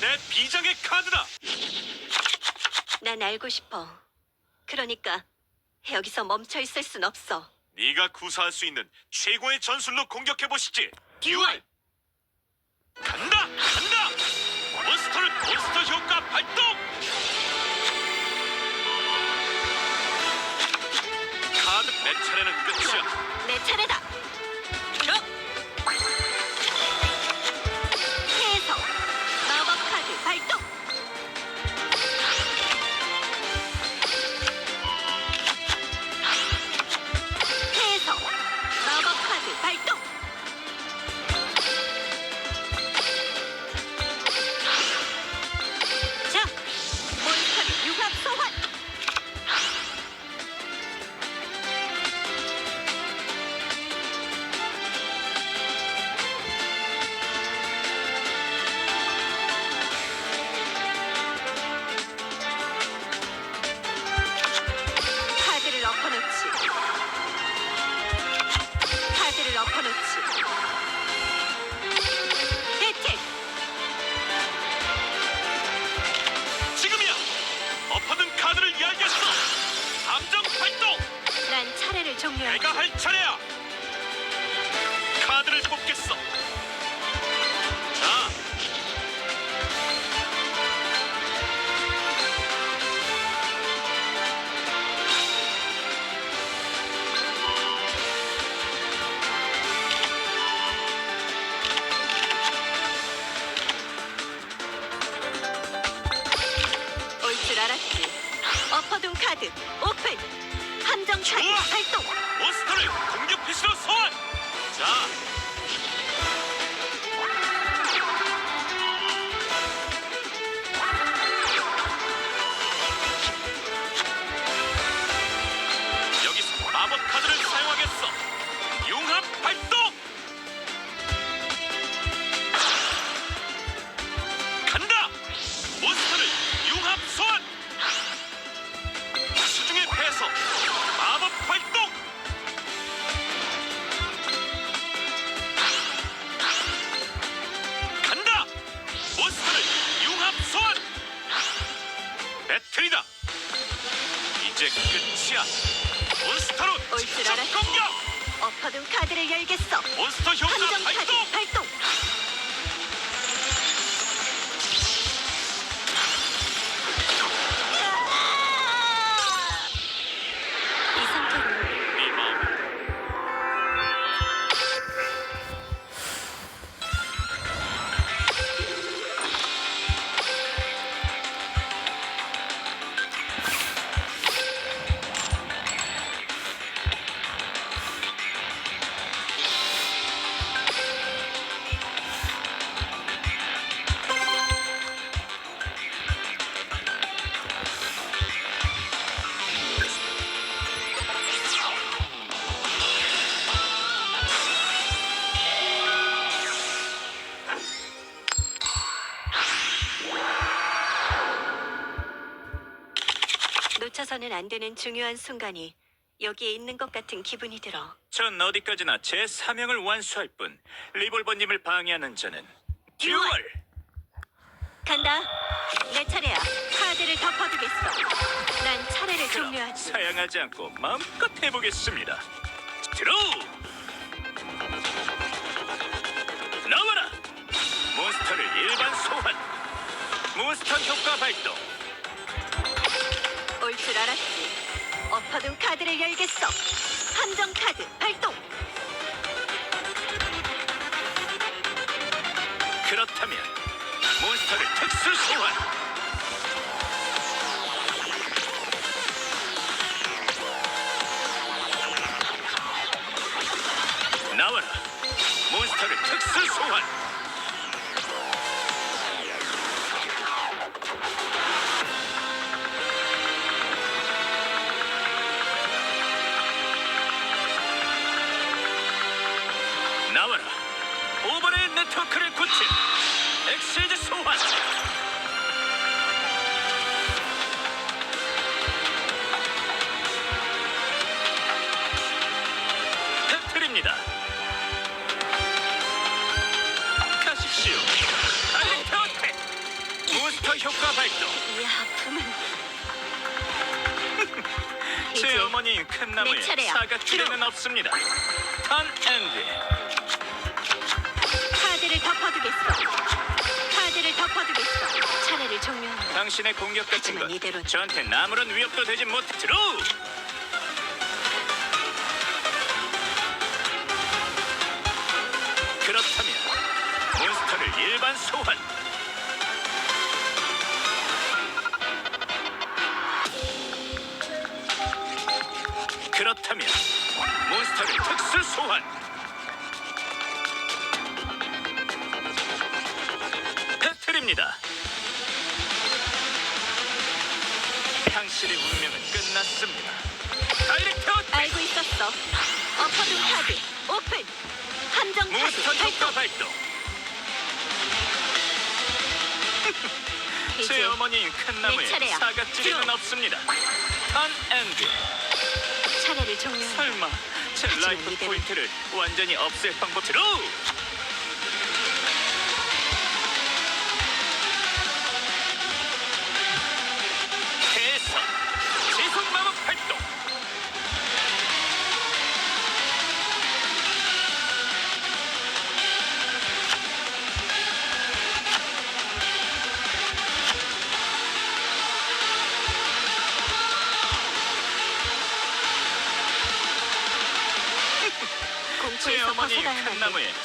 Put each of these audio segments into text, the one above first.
최강의 카드다. 난 알고 싶어. 그러니까 여기서 멈춰 있을 순 없어. 네가 구사할 수 있는 최고의 전술로 공격해 보시지. 듀얼! 간다, 간다. 몬스터를 몬스터 효과 발동. 카드 내 차례는 끝이야. 내 차례다. 종료할 내가 할 차례야. 카드를 뽑겠어. 자, 올 줄 알았지. 엎어둔 카드 오픈. 함정 좋아. 발동. 몬스터를 공격 피시로 소환. 자, 놓쳐서는 안 되는 중요한 순간이 여기에 있는 것 같은 기분이 들어. 전 어디까지나 제 사명을 완수할 뿐 리볼버님을 방해하는 자는 듀얼! 간다. 내 차례야. 카드를 덮어두겠어. 난 차례를 그럼 종료하지. 사양하지 않고 마음껏 해보겠습니다. 드로우! 나와라! 몬스터를 일반 소환! 몬스터 효과 발동! 올줄 알았지. 엎어둔 카드를 열겠어. 함정 카드 발동. 그렇다면 몬스터를 특수 소환! 이 아픔은 제 이제 어머니 큰 나무에 내 차례야. 사각지대는 없습니다. 턴 엔드. 카드를 덮어두겠어. 카드를 덮어두겠어. 차례를 종료한다. 당신의 공격 같은 하지만 것 이대로는- 저한테 아무런 위협도 되지 못해 들어. 그렇다면 몬스터를 일반 소환. 효과 발동. 제 이제 어머니 큰 나무에 차례야. 사각지대는 들어. 없습니다. 턴 엔드. 차례를 종료한다. 설마 제 하지만 라이프 이대로- 포인트를 완전히 없앨 방법 들어.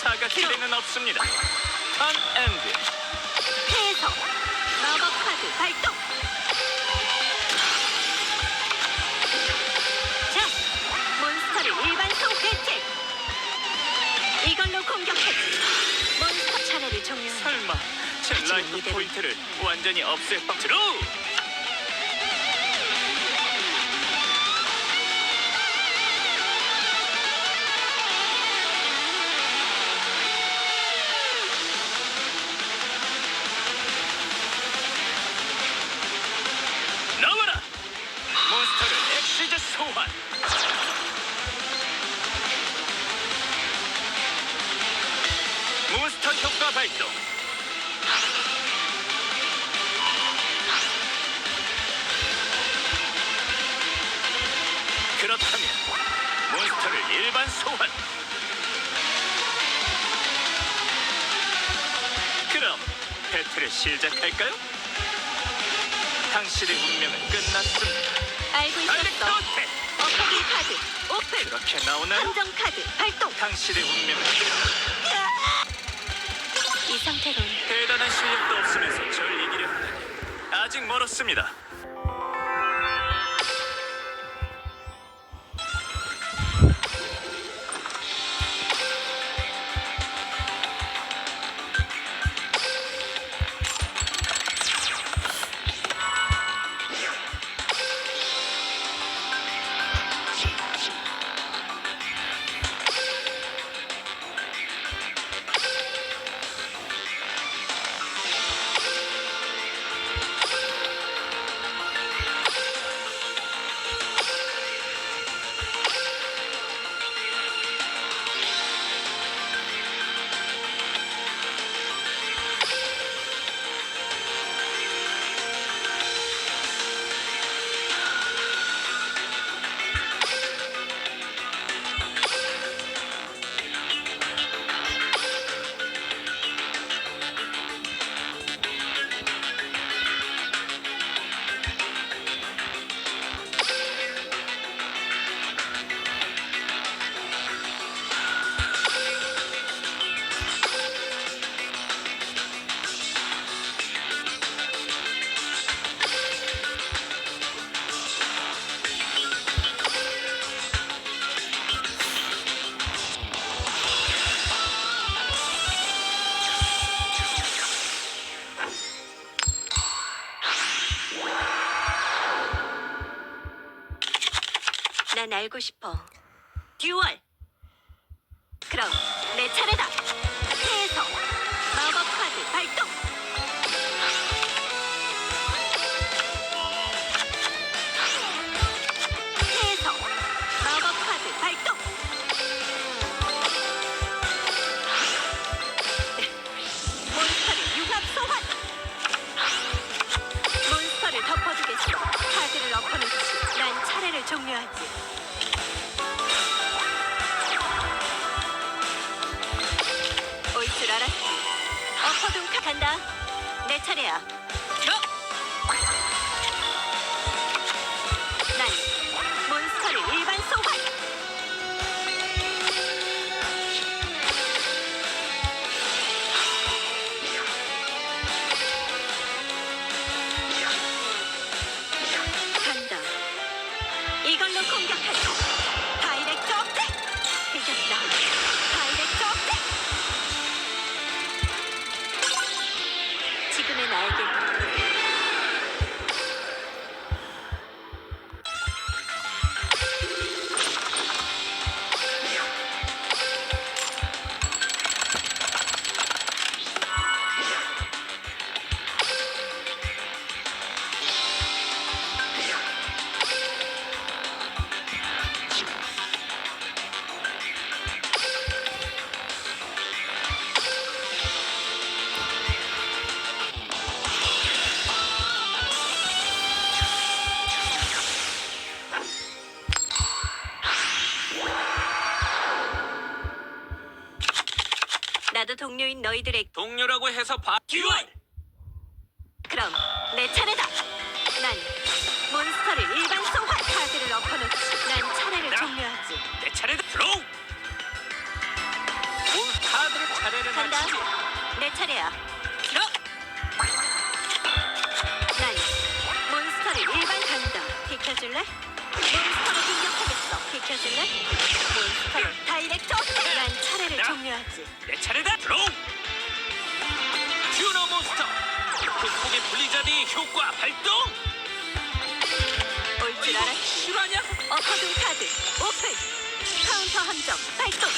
사각지대는 없습니다. 턴 엔드. 폐에서 마법 카드 발동. 자, 몬스터를 일반 성 배틀. 이걸로 공격하지. 몬스터 차례를 종료한다. 설마 제 라이프 포인트를 완전히 없앨 들어. 발동! 그렇다면 몬스터를 일반 소환! 그럼 배틀을 시작할까요? 당신의 운명은 끝났습니다. 알고 있었어. 엎어둔 카드 오픈. 그렇게 나오나요? 함정 카드 발동. 당신의 운명은 이 상태로 대단한 실력도 없으면서 절 이기려 하다니 아직 멀었습니다. 난 알고 싶어. 듀얼. 그럼 내 차례다. 아직 너희들의 동료라고 해서 봐. 기원. 그럼 내 차례다. 난 몬스터를 일반 소환 카드를 엎어놓지. 난 차례를 야. 종료하지. 내 차례다. 몬스 카드를 차례를 간다. 맞추지. 내 차례야. 야. 난 몬스터를 일반 간다. 비켜줄래? 몬스터로 공격하겠어. 비켜줄래? 몬스터 다이렉트 어택. 난 야. 종료하지. 내 차례다. 드로우. 듀너 몬스터. 극복의 블리자드의 효과 발동. 올 줄 알았지. 실화냐? 엎어둔 카드 오픈. 카운터 함정 발동.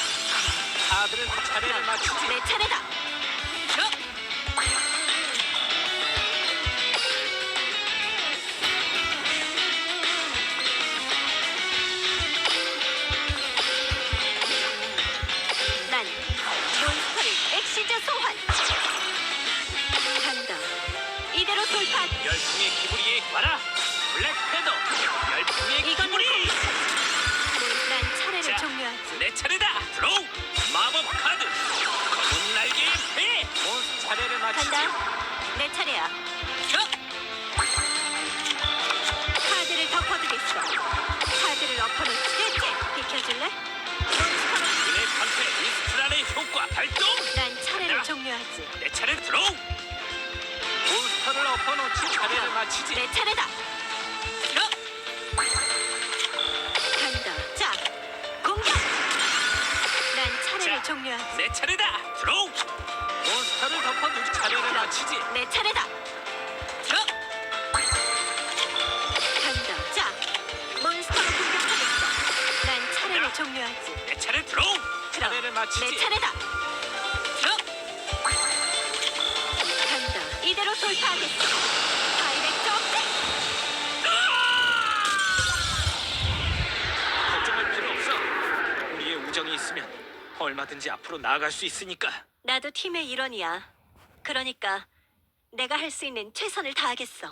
카드를 차례를 맞추지. 내 차례다. 내 차례야. 야. 카드를 덮어두겠어. 카드를 엎어놓지. 비켜줄래? 은의 방패 이스트란의 효과 발동. 난 차례를 야. 종료하지. 내 차례 드로우. 몬스터를 엎어놓지 차례를 맞추지. 내 차례다. 야. 간다. 자, 공격. 난 차례를 자. 종료하지. 내 차례다. 맞추지. 내 차례다. 야. 간다. 자, 몬스터로 공격하겠어. 난 차례를 야. 종료하지. 내 차례. 그럼 차례를 맞추지. 내 차례다. 야. 간다. 이대로 돌파하겠어. 다이렉트 어택. 걱정할 필요 없어. 우리의 우정이 있으면 얼마든지 앞으로 나아갈 수 있으니까. 나도 팀의 일원이야. 그러니까 내가 할 수 있는 최선을 다하겠어.